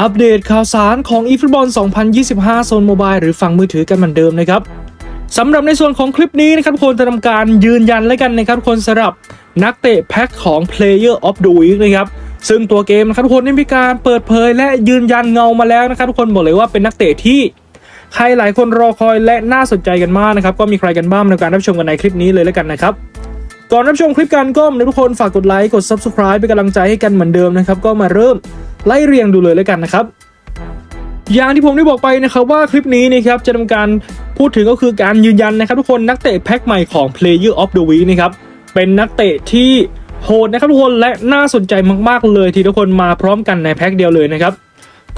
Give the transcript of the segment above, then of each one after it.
อัปเดตข่าวสารของ eFootball 2025 โซนโมบายหรือฝั่งมือถือกันเหมือนเดิมนะครับสำหรับในส่วนของคลิปนี้นะครับทุกคนจะทำการยืนยันแล้วกันนะครับทุกคนสำหรับนักเตะแพ็คของ Player of the Week นะครับซึ่งตัวเกมนะครับทุกคนได้มีการเปิดเผยและยืนยันเงามาแล้วนะครับทุกคนบอกเลยว่าเป็นนักเตะที่ใครหลายคนรอคอยและน่าสนใจกันมากนะครับก็มีใครกันบ้างในการรับชมกันในคลิปนี้เลยแล้วกันนะครับก่อนรับชมคลิปกันก็นะทุกคนฝากกดไลค์กด Subscribe เป็นกำลังใจให้กันเหมือนเดิมนะครับก็มาเริ่ม ไล่เรียงดูเลยแล้วกันนะครับ อย่างที่ผมได้บอกไปนะครับว่าคลิปนี้นะครับจะทำการพูดถึงก็คือการยืนยันนะครับทุกคนนักเตะแพ็คใหม่ของ Player of the Week นะครับเป็นนักเตะที่โหดนะครับทุกคนและน่าสนใจมากๆเลยที่ทุกคนมาพร้อมกันในแพ็คเดียวเลยนะครับ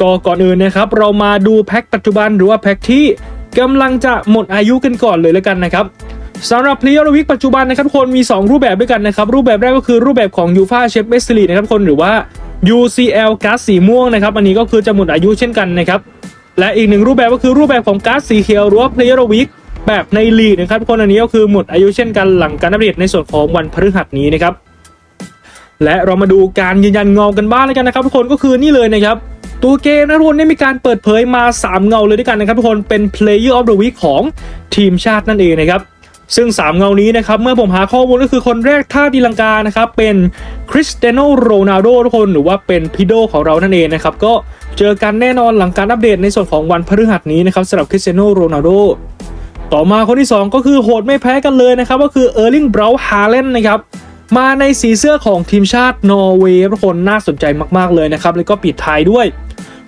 ก็ก่อนอื่นนะครับเรามาดูแพ็คปัจจุบันหรือว่าแพ็คที่กำลังจะหมดอายุกันก่อนเลยแล้วกันนะครับสำหรับ Player of the Week ปัจจุบันนะครับทุกคนมี 2 รูปแบบด้วยกันนะครับ รูปแบบแรกก็คือรูปแบบของ UEFA Champions League นะครับทุกคนหรือว่า UCL การ์ดสีม่วงนะครับอันนี้ก็คือจะหมดอายุเช่นกันนะครับและอีกหนึ่งรูปแบบก็คือรูปแบบของการ์ดสีเขียวหรือว่า Player of the Week แบบในลีกนะครับทุกคนอันนี้ก็คือหมดอายุเช่นกันหลังการอัปเดตในส่วนของวันพฤหัสนี้นะครับและเรามาดูการยืนยันเงากันบ้างเลยกันนะครับทุกคนก็คือนี่เลยนะครับตัวเกมนะทุกคนได้มีการเปิดเผยมา 3 เงาเลยด้วยกันนะครับทุกคนเป็น Player of the Week ของทีมชาตินั่นเองนะครับ ซึ่ง 3 เงานี้นะครับเมื่อผมหาข้อมูลก็คือคนแรกท่าดีลังกานะครับเป็นคริสเตียโนโรนัลโดทุกคนหรือว่าเป็นพิโดของเรานั่นเองนะครับก็เจอกันแน่นอนหลังการอัปเดตในส่วนของวันพฤหัสนี้นะครับสำหรับคริสเตียโนโรนัลโดต่อมาคนที่ 2 ก็คือโหดไม่แพ้กันเลยนะครับก็คือเออร์ลิงเบราฮาเลนนะครับมาในสีเสื้อของทีมชาตินอร์เวย์ทุกคนน่าสนใจมากๆเลยนะครับแล้วก็ปิดท้ายด้วย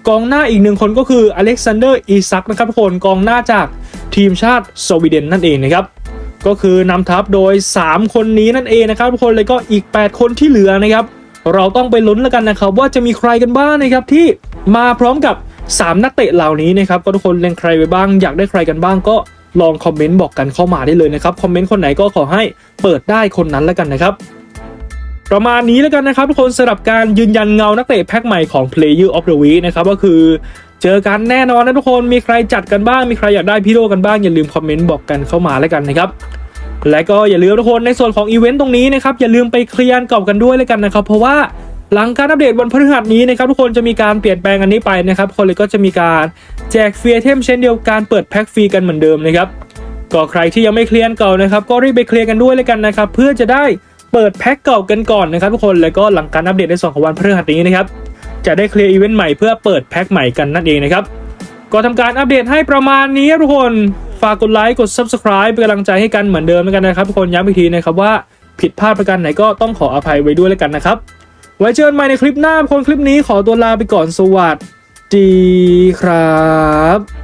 กองหน้าอีกหนึ่งคนก็คืออเล็กซานเดอร์อีซักนะครับทุกคนกองหน้าจากทีมชาติสวีเดนนั่นเองนะครับ ก็คือนำทัพโดย 3 คนนี้นั่นเองนะครับทุกคนเลยก็อีก 8 คนที่เหลือนะครับ เราต้องไปลุ้นแล้วกันนะครับว่าจะมีใครกันบ้างนะครับที่มาพร้อมกับ 3 นักเตะเหล่านี้นะครับก็ทุกคนเล็งใครไปบ้างอยากได้ใครกันบ้างก็ลองคอมเมนต์บอกกันเข้ามาได้เลยนะครับคอมเมนต์คนไหนก็ขอให้เปิดได้คนนั้นแล้วกันนะครับประมาณนี้แล้วกันนะครับทุกคนสำหรับการยืนยันเงานักเตะแพ็คใหม่ของ Player of the Week นะครับก็คือ เจอกันแน่นอนนะทุกคนมีใครจัดกันบ้าง มีใครอยากได้พี่โลกันบ้าง อย่าลืมคอมเมนต์บอกกันเข้ามาแล้วกันนะครับและก็อย่าลืมทุกคนในส่วนของอีเวนต์ตรงนี้นะครับอย่าลืมไปเคลียร์เก่ากันด้วยแล้วกันนะครับ เพราะว่าหลังการอัปเดตวันพฤหัสนี้นะครับทุกคนจะมีการเปลี่ยนแปลงอันนี้ไปนะครับคนเลยก็จะมีการแจกฟรีเทมเช่นเดียวกันเปิดแพ็คฟรีกันเหมือนเดิมนะครับก็ใครที่ยังไม่เคลียร์เก่านะครับ ก็รีบไปเคลียร์กันด้วยเลยกันนะครับ เพื่อจะได้เปิดแพ็คเก่ากันก่อนนะครับทุกคนแล้วก็หลังการอัปเดตในส่วนของวันพฤหัสนี้นะครับ จะได้เคลียร์อีเวนต์ใหม่เพื่อเปิดแพ็คใหม่กันนั่นเองนะครับ ก็ทำการอัปเดตให้ประมาณนี้ทุกคน ฝากกดไลค์กด subscribe เป็นกำลังใจให้กันเหมือนเดิมกันนะครับทุกคนย้ำอีกทีนะครับว่าผิดพลาดประการไหนก็ต้องขออภัยไว้ด้วยแล้วกันนะครับ ไว้เจอกันใหม่ในคลิปหน้าคนคลิปนี้ขอตัวลาไปก่อนสวัสดีครับ